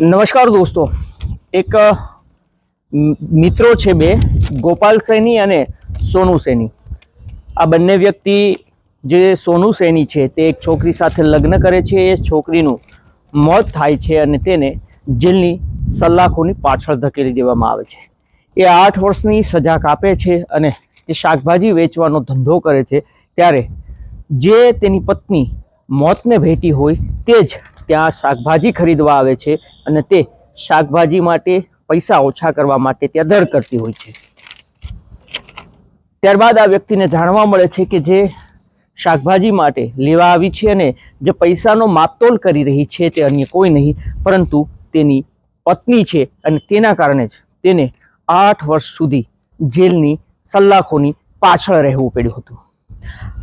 નમસ્કાર દોસ્તો. એક મિત્રો છે બે, ગોપાલ સૈની અને સોનુ સૈની. આ બંને વ્યક્તિ જે સોનુ સૈની છે તે એક છોકરી સાથે લગ્ન કરે છે. એ છોકરીનું મોત થાય છે અને તેને જેલની સલાખોની પાછળ ધકેલી દેવામાં આવે છે. એ આઠ વર્ષની સજા કાપે છે અને તે શાકભાજી વેચવાનો ધંધો કરે છે ત્યારે જે તેની પત્ની મોતને ભેટી હોય તે જ ત્યાં શાકભાજી ખરીદવા આવે છે. અને તે શાકભાજી માટે પૈસા ઓછા કરવા માટે ત્યાં દર કરતી હોય છે. ત્યારબાદ આ વ્યક્તિને જાણવા મળે છે કે જે શાકભાજી માટે લેવા આવી છે અને જે પૈસાનો માપતોલ કરી રહી છે તે અન્ય કોઈ નહીં, પરંતુ તેની પત્ની છે અને તેના કારણે જ તેને આઠ વર્ષ સુધી જેલની સલાખોની પાછળ રહેવું પડ્યું હતું.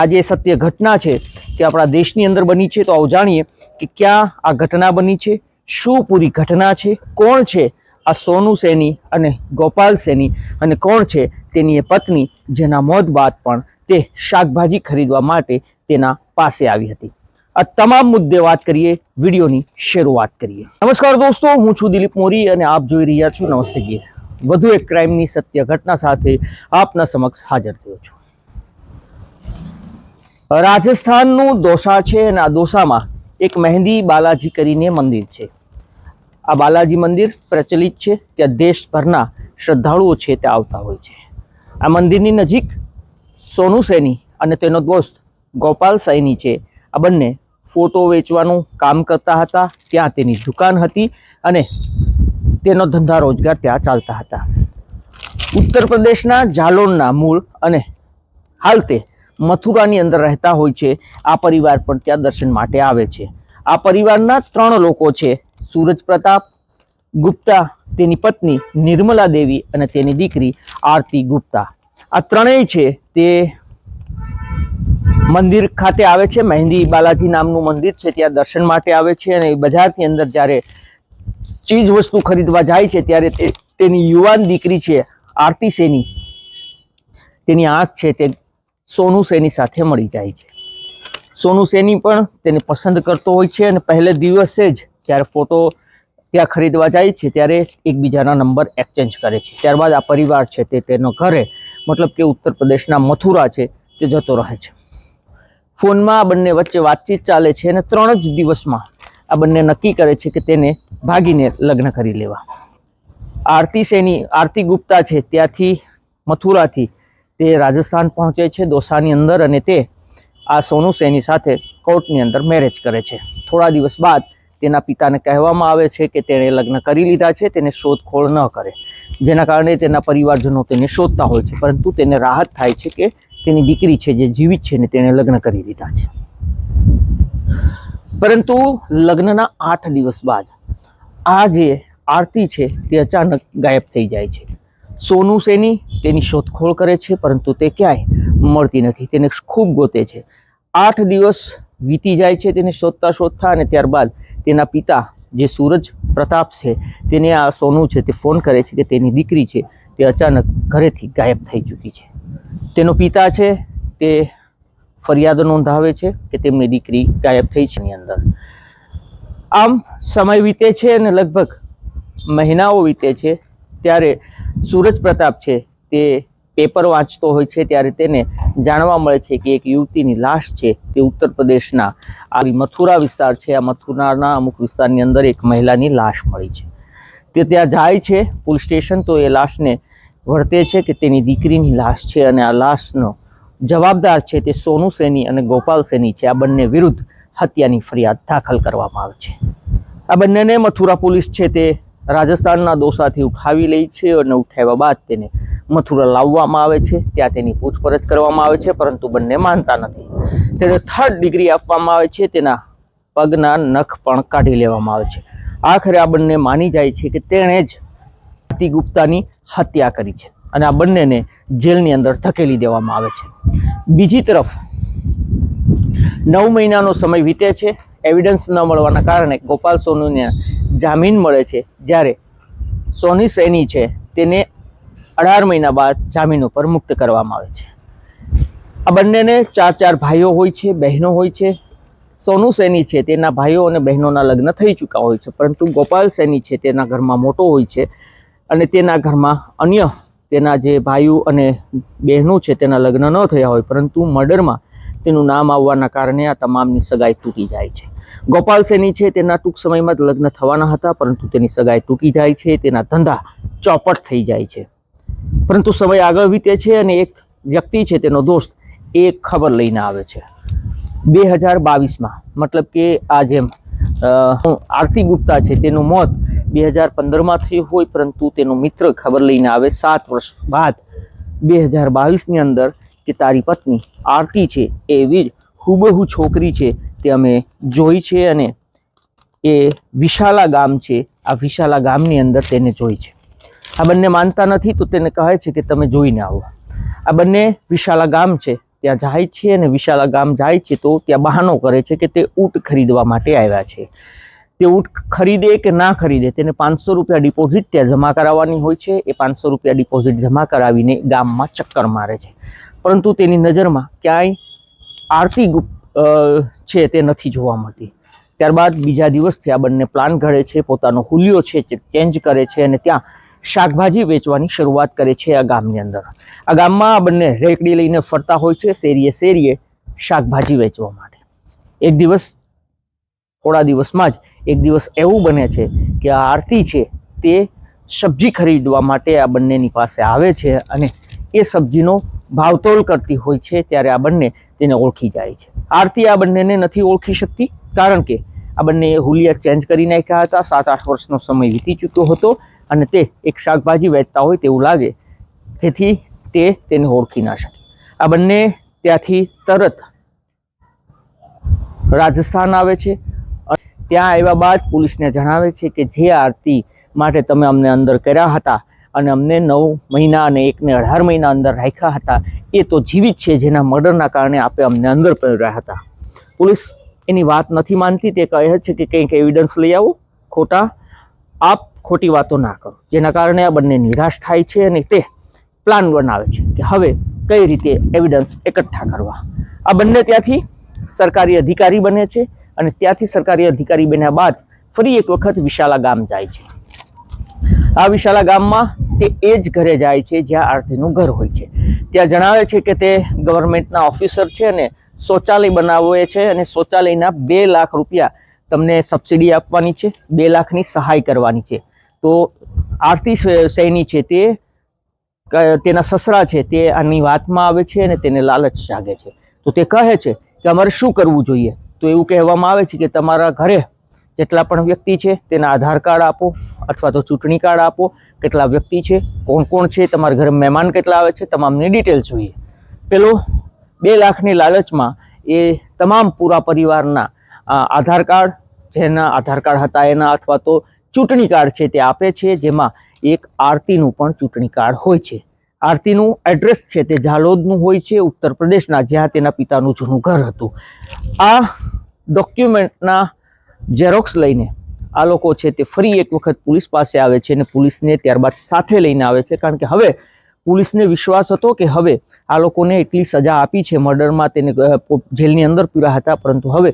આ જે સત્ય ઘટના છે તે આપણા દેશની અંદર બની છે તો આવું જાણીએ કે ક્યાં આ ઘટના બની છે શું પૂરી ઘટના છે? કોણ છે? આ સોનુ સેની અને ગોપાલ સેની અને કોણ છે? તેની એ પત્ની જેના મોત બાદ પણ તે શાકભાજી ખરીદવા માટે તેના પાસે આવી હતી. આ તમામ મુદ્દે વાત કરીએ, વિડીયોની શરૂઆત કરીએ. નમસ્કાર દોસ્તો, હું છું દિલીપ મોરી અને આપ જોઈ રહ્યા છો નમસ્તે ગીર. વધુ એક ક્રાઇમની સત્ય ઘટના સાથે આપના સમક્ષ હાજર થયો છું. રાજસ્થાનનું દોસા છે અને આ દોસામાં એક મહેંદી બાલાજી કરીને મંદિર છે. આ બાલાજી મંદિર પ્રચલિત છે ત્યાં દેશભરના શ્રદ્ધાળુઓ છે તે આવતા હોય છે. આ મંદિરની નજીક સોનુ સૈની અને તેનો દોસ્ત ગોપાલ સૈની છે. આ બંને ફોટો વેચવાનું કામ કરતા હતા. ત્યાં તેની દુકાન હતી અને તેનો ધંધા રોજગાર ત્યાં ચાલતા હતા. ઉત્તર પ્રદેશના જાલોરના મૂળ અને હાલ તે મથુરાની અંદર રહેતા હોય છે. આ પરિવાર પણ ત્યાં દર્શન માટે આવે છે. આ પરિવારના ત્રણ લોકો છે. સૂરજ પ્રતાપ, ગુપ્તા, તેની પત્ની નિર્મલા દેવી અને તેની દીકરી આરતી ગુપ્તા. આ ત્રણેય છે તે મંદિર ખાતે આવે છે. મહેંદી બાલાજી નામનું મંદિર છે. ત્યાં દર્શન માટે આવે છે અને બજારની અંદર જ્યારે ચીજ વસ્તુ ખરીદવા જાય છે ત્યારે તેની યુવાન દીકરી છે, આરતી સેની. તેની આંખ છે તે સોનુ સેની સાથે મળી જાય છે. સોનુ સેની પણ તેને પસંદ કરતો હોય છે અને પહેલે દિવસે જ જ્યારે ફોટો ત્યાં ખરીદવા જાય છે, ત્યારે એકબીજાના નંબર એક્સચેન્જ કરે છે. ત્યારબાદ આ પરિવાર છે તે તેનો ઘરે, મતલબ કે ઉત્તર પ્રદેશના મથુરા છે, તે જતો રહે છે. ફોનમાં આ બંને વચ્ચે વાતચીત ચાલે છે અને ત્રણ જ દિવસમાં આ બંને નક્કી કરે છે કે તેને ભાગીને લગ્ન કરી લેવા. આરતી સેની આરતી ગુપ્તા છે, ત્યાંથી મથુરાથી તે રાજસ્થાન પહોંચે છે, દોસાની અંદર અને તે આ સોનુ સેની સાથે કોર્ટની અંદર મેરેજ કરે છે. થોડા દિવસ બાદ તેના પિતાને કહેવામાં આવે છે કે તેણે લગ્ન કરી લીધા છે, તેને શોધખોળ ન કરે. જેના કારણે તેના પરિવારજનો તેને શોધતા હોય છે, પરંતુ તેને રાહત થાય છે કે તેની દીકરી છે જે જીવિત છે ને તેણે લગ્ન કરી લીધા છે. પરંતુ લગ્નના આઠ દિવસ બાદ આ જે આરતી છે તે અચાનક ગાયબ થઈ જાય છે. સોનુ સેની તેની શોધખોળ કરે છે, પરંતુ તે ક્યાંય મળતી નથી, તેને ખૂબ ગોતે છે. આઠ દિવસ વીતી જાય છે તેને શોધતા શોધતા અને ત્યારબાદ તેના પિતા જે સૂરજ પ્રતાપ છે, તેને આ સોનું છે તે ફોન કરે છે કે તેની દીકરી છે તે અચાનક ઘરેથી ગાયબ થઈ ચૂકી છે. તેનો પિતા છે તે ફરિયાદ નોંધાવે છે કે તેમની દીકરી ગાયબ થઈ છે. એની અંદર આમ સમય વીતે છે અને લગભગ મહિનાઓ વીતે છે, ત્યારે સૂરજ પ્રતાપ છે તે પેપર વાંચતો હોય છે ત્યારે તેને જાણવા મળે છે કે એક યુવતીની લાશ છે તે ઉત્તર પ્રદેશના આવી મથુરા વિસ્તાર છે. આ મથુરાના અમુક વિસ્તારની અંદર એક મહિલાની લાશ મળી છે. તે ત્યાં જાય છે પોલીસ સ્ટેશન તો એ લાશને વર્તે છે કે તેની દીકરીની લાશ છે અને આ લાશનો જવાબદાર છે તે સોનુ સેની અને ગોપાલ સેની છે. આ બંને વિરુદ્ધ હત્યાની ફરિયાદ દાખલ કરવામાં આવે છે. આ બંનેને મથુરા પોલીસ છે તે રાજસ્થાનના દોસાથી ઉઠાવી લે છે અને ઉઠાવ્યા બાદ તેને મથુરા લાવવામાં આવે છે, ત્યાં તેની પૂછપરછ કરવામાં આવે છે, પરંતુ બંને માનતા નથી. તેને થર્ડ ડિગ્રી આપવામાં આવે છે, તેના પગના નખ પણ કાઢી લેવામાં આવે છે. આખરે આ બંને માની જાય છે કે તેણે જ આરતી ગુપ્તાની હત્યા કરી છે અને આ બંનેને જેલની અંદર ધકેલી દેવામાં આવે છે. બીજી તરફ, નવ મહિનાનો સમય વીતે છે એવિડન્સ ન મળવાના કારણે ગોપાલ સોનુને જામીન મળે છે, જ્યારે સોની સૈની છે, તેને અઢાર મહિના બાદ જામીન ઉપર મુક્ત કરવામાં આવે છે. આ બંનેને ચાર ચાર ભાઈઓ હોય છે, બહેનો હોય છે. સોનુ સૈની છે, તેના ભાઈઓ અને બહેનોના લગ્ન થઈ ચૂક્યા હોય છે, પરંતુ ગોપાલ સૈની છે, તેના ઘરમાં મોટો હોય છે અને તેના ઘરમાં અન્ય તેના જે ભાઈઓ અને બહેનો છે, તેના લગ્ન ન થયા હોય, પરંતુ મર્ડરમાં તેનું નામ આવવાના કારણે આ તમામની સગાઈ તૂટી જાય છે. ગોપાલ સૈની છે, તેના ટૂંક સમયમાં જ લગ્ન થવાના હતા, પરંતુ તેની સગાઈ તૂટી જાય છે, તેના ધંધા ચોપટ થઈ જાય છે. પરંતુ સમય આગળ વીતે છે અને એક વ્યક્તિ છે તેનો દોસ્ત એ ખબર લઈને આવે છે. બે હજાર બાવીસમાં મતલબ કે આ જેમ આરતી ગુપ્તા છે તેનું મોત બે હજાર પંદરમાં થયું હોય, પરંતુ તેનો મિત્ર ખબર લઈને આવે સાત વર્ષ બાદ. બે હજાર બાવીસની અંદર કે તારી પત્ની આરતી છે એવી જ હુબહુ છોકરી છે તે અમે જોઈ છે અને એ વિશાલા ગામ છે. આ વિશાલા ગામની અંદર તેને જોઈ છે. આ બંને માનતા નથી, તો તેને કહે છે કે તમે જોઈને આવો. આ બંને વિશાલા ગામ છે, ત્યાં જાય છે અને વિશાલા ગામ જાય છે તો ત્યાં બહાનો કરે છે કે તે ઊંટ ખરીદવા માટે આવ્યા છે. તે ઊંટ ખરીદે કે ના ખરીદે, તેને પાંચસો રૂપિયા ડિપોઝિટ ત્યાં જમા કરાવવાની હોય છે. એ પાંચસો રૂપિયા ડિપોઝિટ જમા કરાવીને ગામમાં ચક્કર મારે છે. પરંતુ તેની નજરમાં ક્યાંય આરતી ગુપ્ત છે તે નથી જોવા મળતી. ત્યારબાદ બીજા દિવસથી આ બંને પ્લાન ઘડે છે, પોતાનો હુલિયો છે તે ચેન્જ કરે છે અને ત્યાં શાકભાજી વેચવાની શરૂઆત કરે છે આ ગામની અંદર. આ ગામમાં આ બંને રેકડી લઈને ફરતા હોય છે શેરીએ શેરીએ શાકભાજી વેચવા માટે. એક દિવસ, થોડા દિવસમાં જ એક દિવસ એવું બને છે કે આ આરતી છે તે સબ્જી ખરીદવા માટે આ બંનેની પાસે આવે છે અને એ સબ્જીનો ભાવતોલ કરતી હોય છે ત્યારે આ બંને તેને ઓળખી જાય છે. આરતી આ બંનેને નથી ઓળખી શકતી કારણ કે આ બંને હુલિયા ચેન્જ કરી નાખ્યા હતા. સાત, આઠ વર્ષનો સમય વીતી ચૂક્યો હતો અને તે એક શાકભાજી વેચતા હોય તેવું લાગે, જેથી તે તેને ઓળખી ના શકે. આ બંને ત્યાંથી તરત રાજસ્થાન આવે છે ત્યાં આવ્યા બાદ પોલીસને જણાવે છે કે જે આરતી માટે તમે અમને અંદર કર્યા હતા અને અમને નવ મહિના અને એકને અઢાર મહિના અંદર રાખ્યા હતા, એ તો જીવિત છે જેના મર્ડરના કારણે આપે અમને અંદર પહેર્યા હતા. પોલીસ એની વાત નથી માનતી, તે કહે છે કે કંઈક એવિડન્સ લઈ આવો, ખોટા. આપ ખોટી વાતો ના કરો. જેના કારણે આ બંને નિરાશ થાય છે અને તે પ્લાન બનાવે છે કે હવે કઈ રીતે એવિડન્સ એકઠા કરવા. આ બંને ત્યાંથી સરકારી અધિકારી બને છે અને ત્યાંથી સરકારી અધિકારી બન્યા બાદ ફરી એક વખત વિશાલા ગામ જાય છે. આ વિશાલા ગામમાં તે એ જ ઘરે જાય છે જ્યાં આરતીનું ઘર હોય છે. ત્યાં જણાવે છે કે તે ગવર્મેન્ટના ઓફિસર છે અને શૌચાલય બનાવવે છે અને શૌચાલયના બે લાખ રૂપિયા તમને સબસિડી આપવાની છે, બે લાખની સહાય કરવાની છે. તો આરતી સૈની છે તે તેના સસરા છે તે આની વાતમાં આવે છે અને તેને લાલચ જાગે છે. તો તે કહે છે કે અમારે શું કરવું જોઈએ? તો એવું કહેવામાં આવે છે કે તમારા ઘરે જેટલા પણ વ્યક્તિ છે તેના આધાર કાર્ડ આપો અથવા તો ચૂંટણી કાર્ડ આપો. કેટલા વ્યક્તિ છે? કોણ કોણ છે? તમારા ઘરે મહેમાન કેટલા આવે છે? તમામની ડિટેલ જોઈએ. પેલો બે લાખની લાલચમાં એ તમામ પૂરા પરિવારના આધાર કાર્ડ, જેના આધાર કાર્ડ હતા એના અથવા તો ચૂંટણી કાર્ડ છે તે આપે છે, જેમાં એક આરતીનું પણ ચૂંટણી કાર્ડ હોય છે. આરતીનું એડ્રેસ છે તે ઝાલોદનું હોય છે, ઉત્તર પ્રદેશના, જ્યાં તેના પિતાનું જૂનું ઘર હતું. આ ડોક્યુમેન્ટના ઝેરોક્સ લઈને આ લોકો છે તે ફરી એક વખત પોલીસ પાસે આવે છે અને પોલીસને ત્યારબાદ સાથે લઈને આવે છે, કારણ કે હવે પોલીસને વિશ્વાસ હતો કે હવે આ લોકોને એટલી સજા આપી છે, મર્ડરમાં તેને જેલની અંદર પૂર્યા હતા, પરંતુ હવે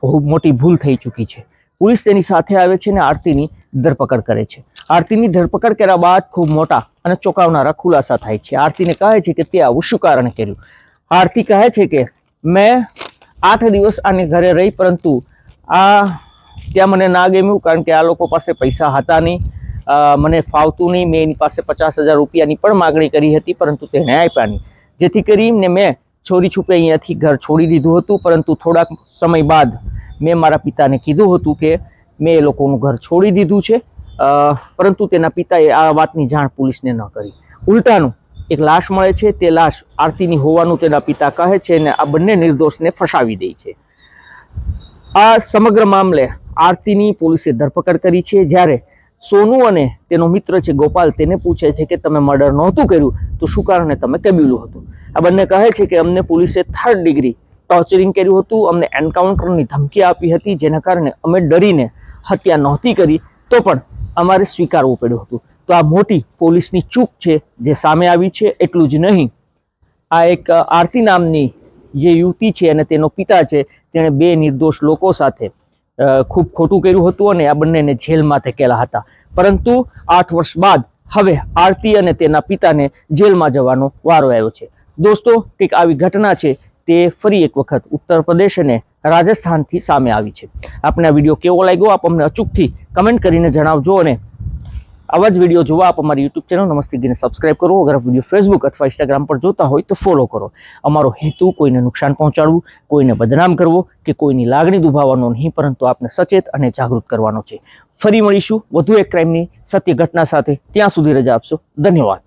બહુ મોટી ભૂલ થઈ ચૂકી છે. પોલીસ તેની સાથે આવે છે અને આરતીની ધરપકડ કરે છે. આરતીની ધરપકડ કર્યા બાદ ખૂબ મોટા અને ચોંકાવનારા ખુલાસા થાય છે. આરતીને કહે છે કે તે આવું શું કારણે કર્યું? આરતી કહે છે કે, મેં આઠ દિવસ આને ઘરે રહી, પરંતુ આ ત્યાં મને ના ગમ્યું, કારણ કે આ લોકો પાસે પૈસા હતા નહીં. મને ફાવતું નહીં. મેં એની પાસે પચાસ હજાર રૂપિયાની પણ માગણી કરી હતી, પરંતુ તેણે આપ્યા નહીં. જેથી કરીને મેં છોરી છુપે અહીંયાથી ઘર છોડી દીધું હતું, પરંતુ થોડાક સમય બાદ મેં મારા પિતાને કીધું હતું કે મેં એ લોકોનું ઘર છોડી દીધું છે પરંતુ તેના પિતાએ આ વાતની જાણ પોલીસને ન કરી. ઉલટાનું, એક લાશ મળે છે, તે લાશ આરતીની હોવાનું તેના પિતા કહે છે અને આ બંને નિર્દોષને ફસાવી દે છે. આ સમગ્ર મામલે આરતીની પોલીસે ધરપકડ કરી છે. જ્યારે સોનુ અને તેનો મિત્ર છે ગોપાલ તેને પૂછે છે કે તમે મર્ડર નહોતું કર્યું, તો શું કારણે તમે કબીલું હતું? આ બંને કહે છે કે અમને પોલીસે થર્ડ ડિગ્રી ટોર્ચરિંગ કર્યું હતું, અમને એન્કાઉન્ટરની ધમકી આપી હતી, જેના કારણે અમે ડરીને હત્યા નહોતી કરી, તો પણ અમારે સ્વીકારવું પડ્યું હતું. તો આ મોટી પોલીસની ચૂક છે, જે સામે આવી છે, એટલું જ નહીં. આ એક આરતી નામની જે યુવતી છે અને તેનો પિતા છે, તેણે બે નિર્દોષ લોકો સાથે ખૂબ ખોટું કર્યું હતું અને આ બંનેને જેલમાં ધકેલા હતા. પરંતુ આઠ વર્ષ બાદ હવે આરતી અને તેના પિતાને જેલમાં જવાનો વારો આવ્યો છે. દોસ્તો, કંઈક આવી ઘટના છે તે ફરી એક વખત ઉત્તર પ્રદેશ અને રાજસ્થાનથી સામે આવી છે. આપને આ વીડિયો કેવો લાગ્યો આપ અમને અચૂકથી કમેન્ટ કરીને જણાવજો અને આવા જ વીડિયો જોવા આપ અમારી યુટ્યુબ ચેનલ નમસ્તે ગીને સબસ્ક્રાઇબ કરો. અગર વીડિયો ફેસબુક અથવા ઇન્સ્ટાગ્રામ પર જોતા હોય તો ફોલો કરો. અમારો હેતુ કોઈને નુકસાન પહોંચાડવું, કોઈને બદનામ કરવો કે કોઈની લાગણી દુભાવવાનો નહીં, પરંતુ આપને સચેત અને જાગૃત કરવાનો છે. ફરી મળીશું વધુ એક ક્રાઇમની સત્ય ઘટના સાથે. ત્યાં સુધી રજા આપશો. ધન્યવાદ.